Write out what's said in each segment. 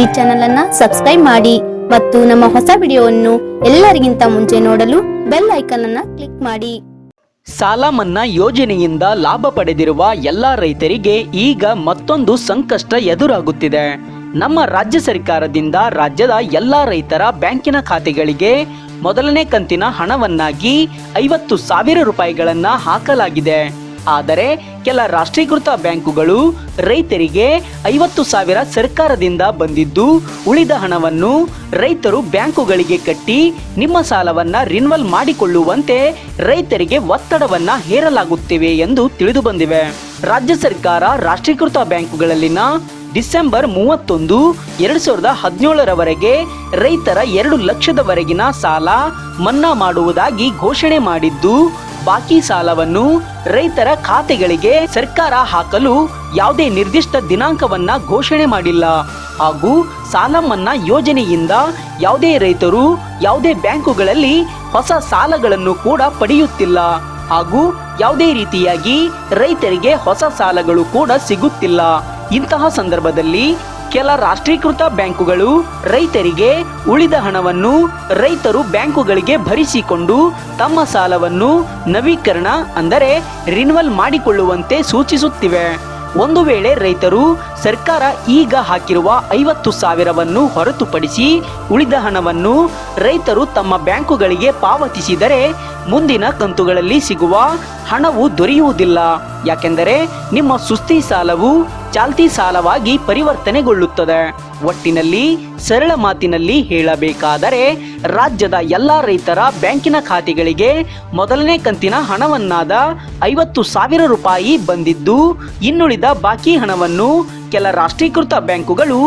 ಈ ಚಾನೆಲ್ ಅನ್ನ ಸಬ್ಸ್ಕ್ರೈಬ್ ಮಾಡಿ ಮತ್ತು ನಮ್ಮ ಹೊಸ ವಿಡಿಯೋವನ್ನು ಎಲ್ಲರಿಗಿಂತ ಮುಂಚೆ ನೋಡಲು ಬೆಲ್ ಐಕಾನ್ ಅನ್ನ ಕ್ಲಿಕ್ ಮಾಡಿ. ಸಾಲ ಮನ್ನಾ ಯೋಜನೆಯಿಂದ ಲಾಭ ಪಡೆದಿರುವ ಎಲ್ಲಾ ರೈತರಿಗೆ ಈಗ ಮತ್ತೊಂದು ಸಂಕಷ್ಟ ಎದುರಾಗುತ್ತಿದೆ. ನಮ್ಮ ರಾಜ್ಯ ಸರ್ಕಾರದಿಂದ ರಾಜ್ಯದ ಎಲ್ಲಾ ರೈತರ ಬ್ಯಾಂಕಿನ ಖಾತೆಗಳಿಗೆ ಮೊದಲನೇ ಕಂತಿನ ಹಣವನ್ನಾಗಿ ಐವತ್ತು ಸಾವಿರ ರೂಪಾಯಿಗಳನ್ನ ಹಾಕಲಾಗಿದೆ. ಆದರೆ ಕೆಲ ರಾಷ್ಟ್ರೀಕೃತ ಬ್ಯಾಂಕುಗಳು ರೈತರಿಗೆ ಐವತ್ತು ಸಾವಿರ ಸರ್ಕಾರದಿಂದ ಬಂದಿದ್ದು ಉಳಿದ ಹಣವನ್ನು ರೈತರು ಬ್ಯಾಂಕುಗಳಿಗೆ ಕಟ್ಟಿ ನಿಮ್ಮ ಸಾಲವನ್ನ ರಿನ್ವಲ್ ಮಾಡಿಕೊಳ್ಳುವಂತೆ ರೈತರಿಗೆ ಒತ್ತಡವನ್ನ ಹೇರಲಾಗುತ್ತಿವೆ ಎಂದು ತಿಳಿದು ಬಂದಿವೆ. ರಾಜ್ಯ ಸರ್ಕಾರ ರಾಷ್ಟ್ರೀಕೃತ ಬ್ಯಾಂಕುಗಳಲ್ಲಿನ ಡಿಸೆಂಬರ್ ಮೂವತ್ತೊಂದು ಎರಡು ಸಾವಿರದ ಹದಿನೇಳರವರೆಗೆ ರೈತರ ಎರಡು ಲಕ್ಷದವರೆಗಿನ ಸಾಲ ಮನ್ನಾ ಮಾಡುವುದಾಗಿ ಘೋಷಣೆ ಮಾಡಿದ್ದು ಬಾಕಿ ಸಾಲವನ್ನು ರೈತರ ಖಾತೆಗಳಿಗೆ ಸರ್ಕಾರ ಹಾಕಲು ಯಾವುದೇ ನಿರ್ದಿಷ್ಟ ದಿನಾಂಕವನ್ನ ಘೋಷಣೆ ಮಾಡಿಲ್ಲ. ಹಾಗೂ ಸಾಲ ಮನ್ನಾ ಯೋಜನೆಯಿಂದ ಯಾವುದೇ ರೈತರು ಯಾವುದೇ ಬ್ಯಾಂಕುಗಳಲ್ಲಿ ಹೊಸ ಸಾಲಗಳನ್ನು ಕೂಡ ಪಡೆಯುತ್ತಿಲ್ಲ. ಹಾಗೂ ಯಾವುದೇ ರೀತಿಯಾಗಿ ರೈತರಿಗೆ ಹೊಸ ಸಾಲಗಳು ಕೂಡ ಸಿಗುತ್ತಿಲ್ಲ. ಇಂತಹ ಸಂದರ್ಭದಲ್ಲಿ ಕೆಲ ರಾಷ್ಟ್ರೀಕೃತ ಬ್ಯಾಂಕುಗಳು ರೈತರಿಗೆ ಉಳಿದ ಹಣವನ್ನು ರೈತರು ಬ್ಯಾಂಕುಗಳಿಗೆ ಭರಿಸಿಕೊಂಡು ತಮ್ಮ ಸಾಲವನ್ನು ನವೀಕರಣ ಅಂದರೆ ರಿನ್ವಲ್ ಮಾಡಿಕೊಳ್ಳುವಂತೆ ಸೂಚಿಸುತ್ತಿವೆ. ಒಂದು ವೇಳೆ ರೈತರು ಸರ್ಕಾರ ಈಗ ಹಾಕಿರುವ ಐವತ್ತು ಸಾವಿರವನ್ನು ಹೊರತುಪಡಿಸಿ ಉಳಿದ ಹಣವನ್ನು ರೈತರು ತಮ್ಮ ಬ್ಯಾಂಕುಗಳಿಗೆ ಪಾವತಿಸಿದರೆ ಮುಂದಿನ ಕಂತುಗಳಲ್ಲಿ ಸಿಗುವ ಹಣವು ದೊರೆಯುವುದಿಲ್ಲ. ಯಾಕೆಂದರೆ ನಿಮ್ಮ ಸುಸ್ತಿ ಸಾಲವು ಚಾಲ್ತಿ ಸಾಲವಾಗಿ ಪರಿವರ್ತನೆಗೊಳ್ಳುತ್ತದೆ. ಒಟ್ಟಿನಲ್ಲಿ ಸರಳ ಮಾತಿನಲ್ಲಿ ಹೇಳಬೇಕಾದರೆ ರಾಜ್ಯದ ಎಲ್ಲ ರೈತರ ಬ್ಯಾಂಕಿನ ಖಾತೆಗಳಿಗೆ ಮೊದಲನೇ ಕಂತಿನ ಹಣವನ್ನಾದ ಐವತ್ತು ಸಾವಿರ ರೂಪಾಯಿ ಬಂದಿದ್ದು, ಇನ್ನುಳಿದ ಬಾಕಿ ಹಣವನ್ನು ಕೆಲ ರಾಷ್ಟ್ರೀಕೃತ ಬ್ಯಾಂಕುಗಳು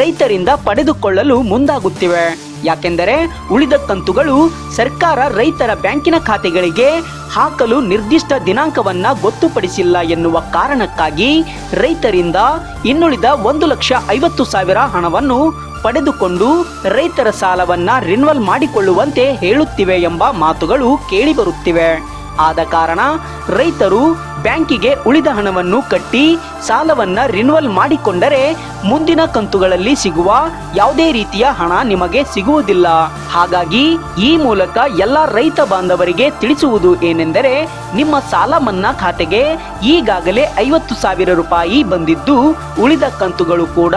ರೈತರಿಂದ ಪಡೆದುಕೊಳ್ಳಲು ಮುಂದಾಗುತ್ತಿವೆ. ಯಾಕೆಂದರೆ ಉಳಿದ ಕಂತುಗಳು ಸರ್ಕಾರ ರೈತರ ಬ್ಯಾಂಕಿನ ಖಾತೆಗಳಿಗೆ ಹಾಕಲು ನಿರ್ದಿಷ್ಟ ದಿನಾಂಕವನ್ನ ಗೊತ್ತುಪಡಿಸಿಲ್ಲ ಎನ್ನುವ ಕಾರಣಕ್ಕಾಗಿ ರೈತರಿಂದ ಇನ್ನುಳಿದ ಒಂದು ಲಕ್ಷ ಐವತ್ತು ಸಾವಿರ ಹಣವನ್ನು ಪಡೆದುಕೊಂಡು ರೈತರ ಸಾಲವನ್ನ ರಿನ್ವಲ್ ಮಾಡಿಕೊಳ್ಳುವಂತೆ ಹೇಳುತ್ತಿವೆ ಎಂಬ ಮಾತುಗಳು ಕೇಳಿಬರುತ್ತಿವೆ ಆದ ಕಾರಣ ರೈತರು ಬ್ಯಾಂಕಿಗೆ ಉಳಿದ ಹಣವನ್ನು ಕಟ್ಟಿ ಸಾಲವನ್ನ ರಿನ್ವಲ್ ಮಾಡಿಕೊಂಡರೆ ಮುಂದಿನ ಕಂತುಗಳಲ್ಲಿ ಸಿಗುವ ಯಾವುದೇ ರೀತಿಯ ಹಣ ನಿಮಗೆ ಸಿಗುವುದಿಲ್ಲ. ಹಾಗಾಗಿ ಈ ಮೂಲಕ ಎಲ್ಲ ರೈತ ಬಾಂಧವರಿಗೆ ತಿಳಿಸುವುದು ಏನೆಂದರೆ ನಿಮ್ಮ ಸಾಲ ಮನ್ನಾ ಖಾತೆಗೆ ಈಗಾಗಲೇ ಐವತ್ತು ಸಾವಿರ ರೂಪಾಯಿ ಬಂದಿದ್ದು ಉಳಿದ ಕಂತುಗಳು ಕೂಡ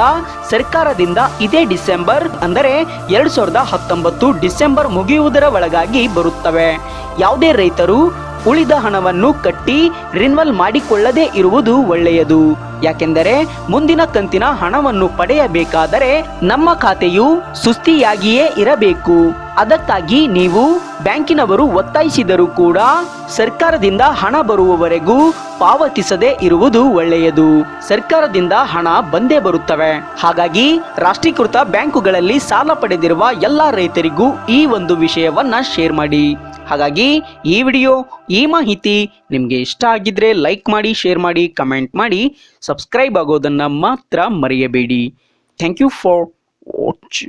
ಸರ್ಕಾರದಿಂದ ಇದೇ ಡಿಸೆಂಬರ್ ಅಂದರೆ ಎರಡು ಸಾವಿರದ ಹತ್ತೊಂಬತ್ತು ಡಿಸೆಂಬರ್ ಮುಗಿಯುವುದರ ಒಳಗಾಗಿ ಬರುತ್ತವೆ. ಯಾವುದೇ ರೈತರು ಉಳಿದ ಹಣವನ್ನು ಕಟ್ಟಿ ರಿನ್ವಲ್ ಮಾಡಿಕೊಳ್ಳದೇ ಇರುವುದು ಒಳ್ಳೆಯದು. ಯಾಕೆಂದರೆ ಮುಂದಿನ ಕಂತಿನ ಹಣವನ್ನು ಪಡೆಯಬೇಕಾದರೆ ನಮ್ಮ ಖಾತೆಯು ಸುಸ್ತಿಯಾಗಿಯೇ ಇರಬೇಕು. ಅದಕ್ಕಾಗಿ ನೀವು ಬ್ಯಾಂಕಿನವರು ಒತ್ತಾಯಿಸಿದರೂ ಕೂಡ ಸರ್ಕಾರದಿಂದ ಹಣ ಬರುವವರೆಗೂ ಪಾವತಿಸದೇ ಇರುವುದು ಒಳ್ಳೆಯದು. ಸರ್ಕಾರದಿಂದ ಹಣ ಬಂದೇ ಬರುತ್ತವೆ. ಹಾಗಾಗಿ ರಾಷ್ಟ್ರೀಕೃತ ಬ್ಯಾಂಕುಗಳಲ್ಲಿ ಸಾಲ ಪಡೆದಿರುವ ಎಲ್ಲ ರೈತರಿಗೂ ಈ ಒಂದು ವಿಷಯವನ್ನ ಶೇರ್ ಮಾಡಿ. ಹಾಗಾಗಿ ಈ ವಿಡಿಯೋ, ಈ ಮಾಹಿತಿ ನಿಮಗೆ ಇಷ್ಟ ಆಗಿದ್ರೆ ಲೈಕ್ ಮಾಡಿ ಶೇರ್ ಮಾಡಿ ಕಮೆಂಟ್ ಮಾಡಿ ಸಬ್ಸ್ಕ್ರೈಬ್ ಆಗೋದನ್ನು ಮಾತ್ರ ಮರೆಯಬೇಡಿ. Thank you for watch